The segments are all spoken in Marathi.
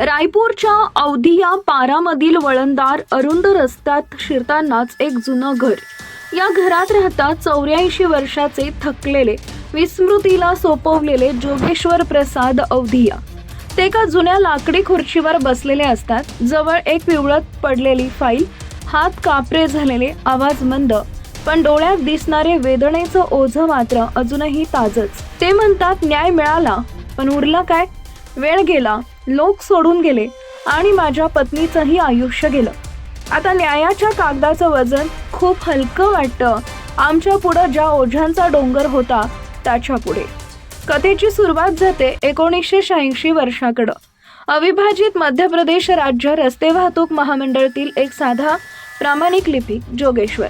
रायपूरच्या अवधिया पारामधील वळणदार अरुंद रस्त्यात शिरतानाच एक जुनं घर. या घरात राहता चौऱ्याऐंशी वर्षाचे थकलेले विस्मृतीला सोपवलेले जोगेश्वर प्रसाद औधिया. ते एका जुन्या लाकडी खुर्चीवर बसलेले असतात. जवळ एक पिवळत पडलेली फाईल हात कापरे झालेले आवाज मंद पण डोळ्यात दिसणारे वेदनेचं ओझं मात्र अजूनही ताजच. ते म्हणतात न्याय मिळाला पण उरला काय? वेळ गेला लोक सोडून गेले आणि माझ्या पत्नीचंही आयुष्य गेलं. आता न्यायाच्या कागदाचं वजन खूप हलकं वाटतं. आमच्या पुढं ज्या ओझ्यांचा डोंगर होता त्याच्या पुढे. कथेची सुरुवात जाते एकोणीसशे शहाऐंशी वर्षाकडं. अविभाजित मध्य प्रदेश राज्य रस्ते वाहतूक महामंडळातील एक साधा प्रामाणिक लिपिक जोगेश्वर.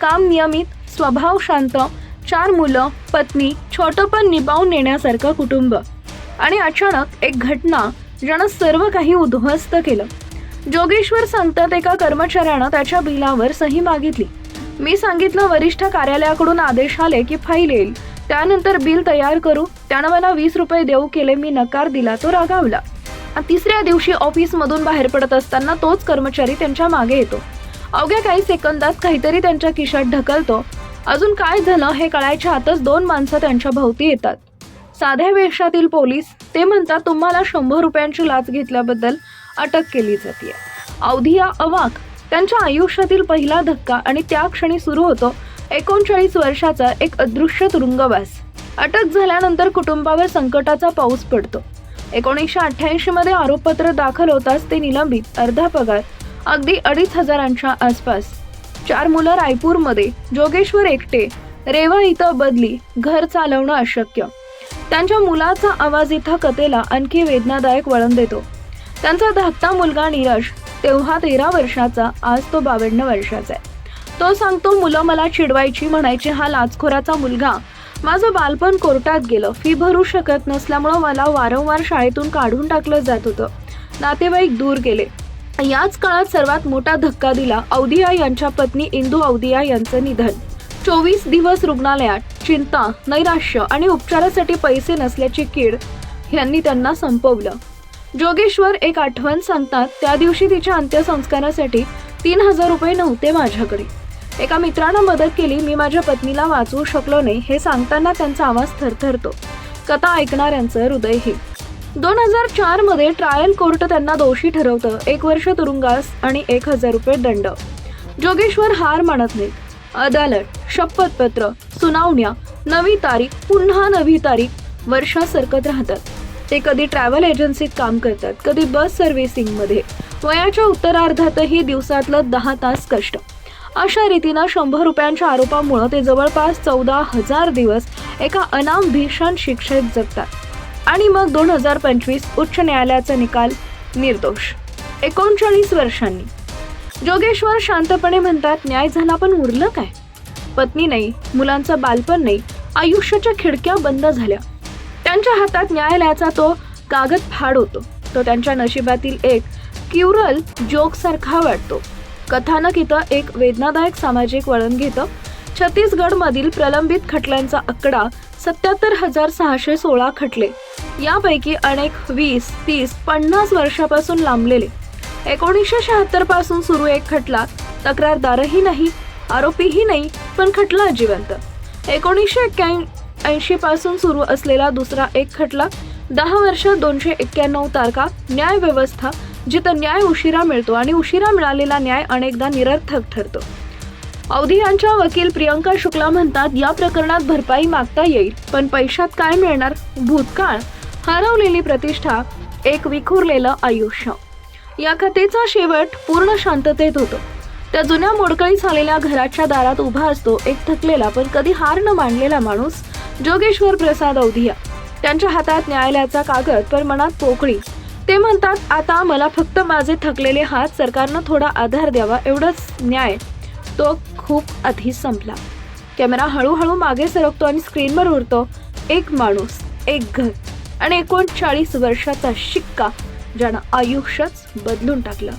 काम नियमित स्वभाव शांत चार मुलं पत्नी छोटं पण निभावून नेण्यासारखं कुटुंब. आणि अचानक एक घटना ज्यानं सर्व काही उद्ध्वस्त केलं. जोगेश्वर सांगतात एका कर्मचाऱ्यानं त्याच्या बिलावर सही मागितली. मी सांगितलं वरिष्ठ कार्यालयाकडून आदेश आले की फाईल येईल. त्यानंतर बिल तयार करू. त्यानं मला वीस रुपये देऊ केले मी नकार दिला तो रागावला. तिसऱ्या दिवशी ऑफिसमधून बाहेर पडत असताना तोच कर्मचारी त्यांच्या मागे येतो. अवघ्या काही सेकंदात काहीतरी त्यांच्या खिशात ढकलतो. अजून काय झालं हे कळायच्या आतच दोन माणसं त्यांच्या भोवती येतात. साध्या वेशातील पोलीस ते म्हणतात तुम्हाला शंभर रुपयांची लाच घेतल्याबद्दल अटक केली जाते अवधिया अवाक त्यांच्या आयुष्यातील पहिला धक्का आणि त्या क्षणी सुरू होतो एकोणचाळीस वर्षाचा एक अदृश्य तुरुंगवास. अटक झाल्यानंतर कुटुंबावर संकटाचा पाऊस पडतो. एकोणीसशे अठ्ठ्याऐंशी मध्ये आरोपपत्र दाखल होताच ते निलंबित अर्धा पगार अगदी अडीच हजारांच्या आसपास. चार मुलं रायपूरमध्ये जोगेश्वर एकटे रेवा इथं बदली घर चालवणं अशक्य. त्यांच्या मुलाचा आवाज इथं कथेला आणखी वेदनादायक वळण देतो. त्यांचा धाकटा मुलगा नीरज तेव्हा तेरा वर्षाचा आज तो बावन्न वर्षाचा आहे. तो सांगतो मुलं मला चिडवायची म्हणायची हा लाचखोराचा मुलगा. माझं बालपण कोर्टात गेलं. फी भरू शकत नसल्यामुळं मला वारंवार शाळेतून काढून टाकलं जात होतं. नातेवाईक दूर गेले. याच काळात सर्वात मोठा धक्का दिला औदिया यांच्या पत्नी इंदू औदिया यांचं निधन. चोवीस दिवस रुग्णालयात चिंता नैराश्य आणि उपचारासाठी पैसे नसल्याची कीड यांनी त्यांना संपवलं. जोगेश्वर एक आठवण सांगतात त्या दिवशी तिच्या अंत्यसंस्कारासाठी तीन हजार रुपये नव्हते माझ्याकडे. एका मित्रानं मदत केली मी माझ्या पत्नीला वाचवू शकलो नाही हे सांगताना त्यांचा आवाज थरथरतो. कथा ऐकणाऱ्यांचं हृदय हे. दोन हजार चारमध्ये ट्रायल कोर्ट त्यांना दोषी ठरवतं एक वर्ष तुरुंगास आणि एक हजार रुपये दंड. जोगेश्वर हार मानत नाहीत. अदालत शपथपत्र सुनावण्या नवी तारीख पुन्हा नवी तारीख वर्षा सरकत राहतात. ते कधी ट्रॅव्हल एजन्सीत काम करतात कधी बस सर्व्हिसिंगमध्ये वयाच्या उत्तरार्धातही दिवसातलं दहा तास कष्ट. अशा रीतीनं शंभर रुपयांच्या आरोपामुळं ते जवळपास चौदा हजार दिवस एका अनाम भीषण शिक्षेत जगतात. आणि मग दोन हजार पंचवीस उच्च न्यायालयाचा निकाल निर्दोष. एकोणचाळीस वर्षांनी. जोगेश्वर शांतपणे म्हणतात न्याय झाला पण उरलं काय? पत्नी नाही मुलांचं बालपण नाही आयुष्याच्या खिडक्या बंद झाल्या. त्यांच्या हातात न्यायालयाचा तो कागद फाड होतो. तो त्यांच्या नशिबातील एक क्युरल जोक सारखा वाटतो. कथानक इथं एक वेदनादायक सामाजिक वळण घेतं. छत्तीसगडमधील प्रलंबित खटल्यांचा आकडा सत्याहत्तर हजार सहाशे सोळा खटले. यापैकी अनेक वीस तीस पन्नास वर्षापासून लांबलेले. एकोणीसशे शहात्तरपासून सुरू एक खटला. तक्रारदारही नाही आरोपीही नाही पण खटला जिवंत. एकोणीसशे एक्क्याऐंशी पासून सुरू असलेला दुसरा एक खटला दहा वर्ष दोनशे एक्क्याण्णव तारखा न्याय व्यवस्था जिथं न्याय उशिरा मिळतो आणि उशिरा मिळालेला न्याय अनेकदा निरर्थक ठरतो. अवधी यांच्या वकील प्रियंका शुक्ला म्हणतात या प्रकरणात भरपाई मागता येईल पण पैशात काय मिळणार? भूतकाळ. हरवलेली प्रतिष्ठा एक विखुरलेलं आयुष्य. या कथेचा शेवट पूर्ण शांततेत होतो. त्या जुन्या मोडकळीत झालेल्या घराच्या दारात उभा असतो एक थकलेला पण कधी हार न मांडलेला माणूस जोगेश्वर प्रसाद औधिया. त्यांच्या हातात न्यायालयाचा कागद पण मनात पोकळी. ते म्हणतात आता मला फक्त माझे थकलेले हात सरकारनं थोडा आधार द्यावा एवढंच न्याय. तो खूप आधी संपला. कॅमेरा हळूहळू मागे सरकतो आणि स्क्रीनवर उरतो एक माणूस एक घर आणि एकोणचाळीस वर्षाचा शिक्का. ज्यानं आयुष्यच बदलून टाकलं.